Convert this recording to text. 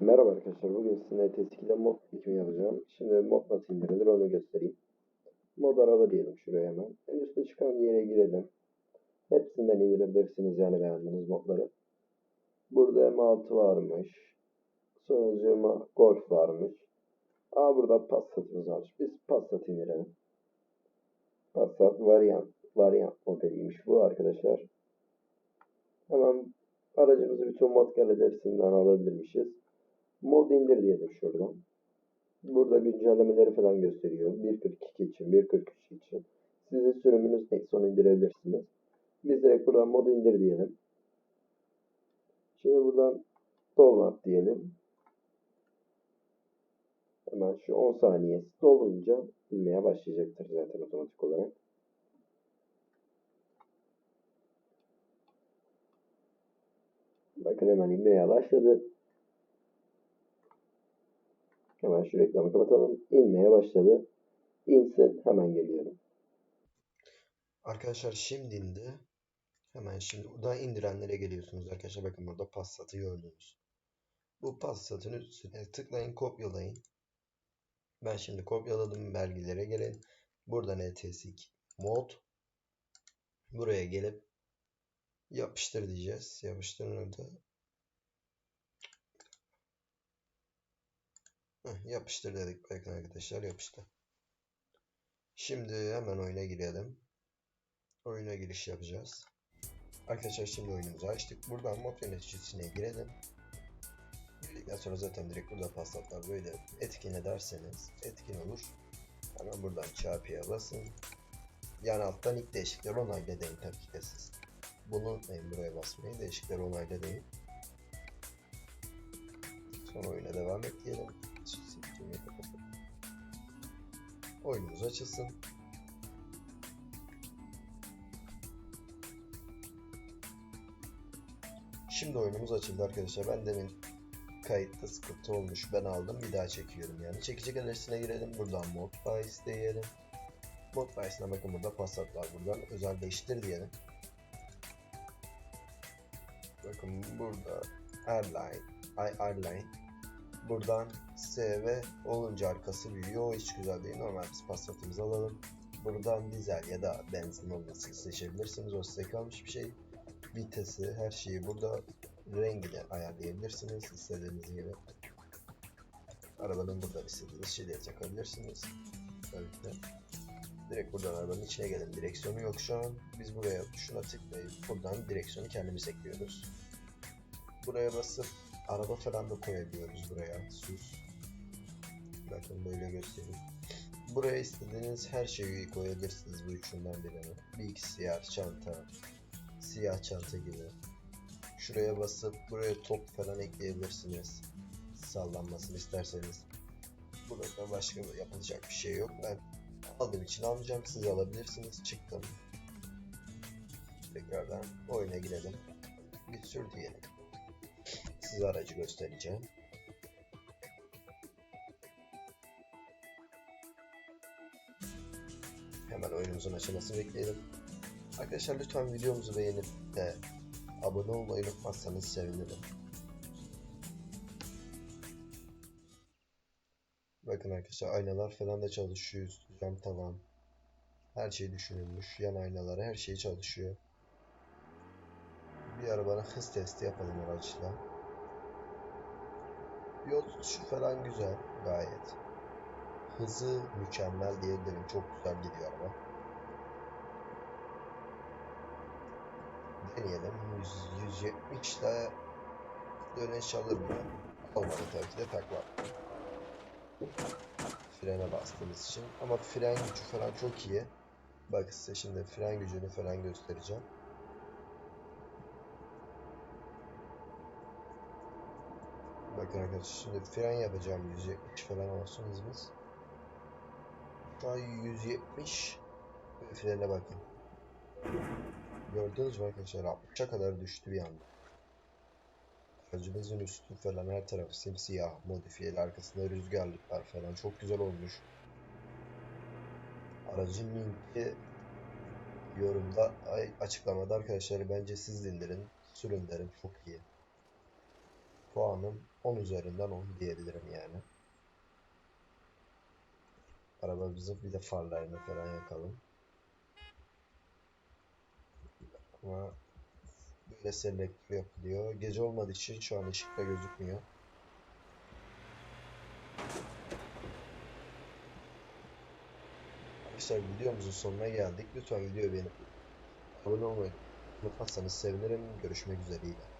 Merhaba arkadaşlar. Bugün sizinle ETS2'de mod çekimi yapacağım. Şimdi mod nasıl indirilir onu göstereyim. Mod araba diyelim şuraya hemen. En üstte çıkan yere girelim. Hepsinden indirebilirsiniz yani beğendiğiniz modları. Burada M6 varmış. Sonucuma Golf varmış. Aa burada Passat'ımız varmış. Biz Passat indirelim. Passat varyant. Varyant modeliymiş bu arkadaşlar. Hemen aracımızı bütün mod galerisinden alabilirmişiz. Mod indir diyelim şuradan. Burada güncellemeleri falan gösteriyor. 1.42 için, 1.43 için. Sizin sürümünüz neyse onu indirebilirsiniz. Biz direkt buradan mod indir diyelim. Şimdi buradan download diyelim. Hemen şu 10 saniyesi dolunca inmeye başlayacaktır zaten otomatik olarak. Bakın hemen inmeye başladı. Hemen şu reklamı kapatalım. İnmeye başladı. İnsin hemen geliyorum. Arkadaşlar şimdi indi. Hemen şimdi buradan indirenlere geliyorsunuz arkadaşlar. Bakın burada Passat'ı gördünüz. Bu Passat'ın üstüne tıklayın kopyalayın. Ben şimdi kopyaladım belgelere gelin. Buradan ETS2 mod. Buraya gelip yapıştır diyeceğiz. Yapıştırın orada. Heh, yapıştır dedik bakın arkadaşlar yapıştı. Şimdi hemen oyuna girelim. Oyuna giriş yapacağız. Arkadaşlar şimdi oyunumuzu açtık. Buradan mod yöneticisine girelim. Girdikten sonra zaten direkt burada paslatlar böyle etkin ederseniz etkin olur. Hemen buradan çarpıya basın. Yani alttan ilk değişiklikleri onayla deyin tabii ki de siz. Bunu unutmayın buraya basmayı. Değişiklikleri onayla deyin. Sonra oyuna devam et diyelim. Oyunumuz açılsın. Şimdi oyunumuz açıldı arkadaşlar. Ben demin kayıtta sıkıntı olmuş. Ben aldım. Bir daha çekiyorum yani. Çekici galerisine girelim. Buradan mod bahis diyelim. Mod bahisine bakın burada Passat var. Buradan özel değiştir diyelim. Bakın burada Airline, I Airline. Buradan SV olunca arkası büyüyor. O hiç güzel değil. Normal biz Passat'ımızı alalım. Buradan dizel ya da benzin olmasını seçebilirsiniz. O size kalmış bir şey. Vitesi, her şeyi burada rengini ayarlayabilirsiniz istediğiniz gibi. Arabanın burada istediğiniz şeyleri takabilirsiniz. Ki. Direkt buradan arabanın içine gelin. Direksiyonu yok şu an. Biz buraya şuna tıklayıp buradan direksiyonu kendimiz ekliyoruz. Buraya basıp araba falan da koyabiliyoruz buraya. Sus. Bakın böyle göstereyim. Buraya istediğiniz her şeyi koyabilirsiniz bu üçünden birini. Bilgisayar, çanta, siyah çanta gibi. Şuraya basıp buraya top falan ekleyebilirsiniz. Sallanmasını isterseniz. Burada başka yapılacak bir şey yok. Ben aldığım için almayacağım. Siz alabilirsiniz. Çıktım. Tekrardan oyuna girelim. Bir sür diyelim. Size aracı göstereceğim. Hemen oyunumuzun açılmasını bekleyelim. Arkadaşlar lütfen videomuzu beğenip de abone olmayı unutmazsanız sevinirim. Bakın arkadaşlar aynalar falan da çalışıyor. Cam tavan. Her şey düşünülmüş. Yan aynaları her şey çalışıyor. Bir arabanın hız testi yapalım araçla. Yol tutuşu falan güzel gayet. Hızı mükemmel diyebilirim. Çok güzel gidiyor araba. Deneyelim. 100, 170 ile dönüş alır mı? Olmadı tabii ki de takla. Frene bastığımız için. Ama fren gücü falan çok iyi. Bak size şimdi fren gücünü falan göstereceğim. Bakın arkadaşlar şimdi fren yapacağım 170 falan olsun hızımız. Şu an 170 frene bakın. Gördünüz mü arkadaşlar 60'a kadar düştü bir anda. Aracımızın üstü falan her tarafı simsiyah modifiyeli arkasında rüzgarlıklar falan çok güzel olmuş. Aracın linki yorumda açıklamada arkadaşlar bence siz indirin sürün derim çok iyi. Puanım 10 üzerinden 10 diyebilirim yani. Arabamızı bir de farlarını falan yakalım. Ama böyle selektör yapılıyor. Gece olmadığı için şu an ışıkta gözükmüyor. Arkadaşlar videomuzun sonuna geldik. Lütfen videoyu beğenip abone olmayı unutmazsanız sevinirim. Görüşmek üzere.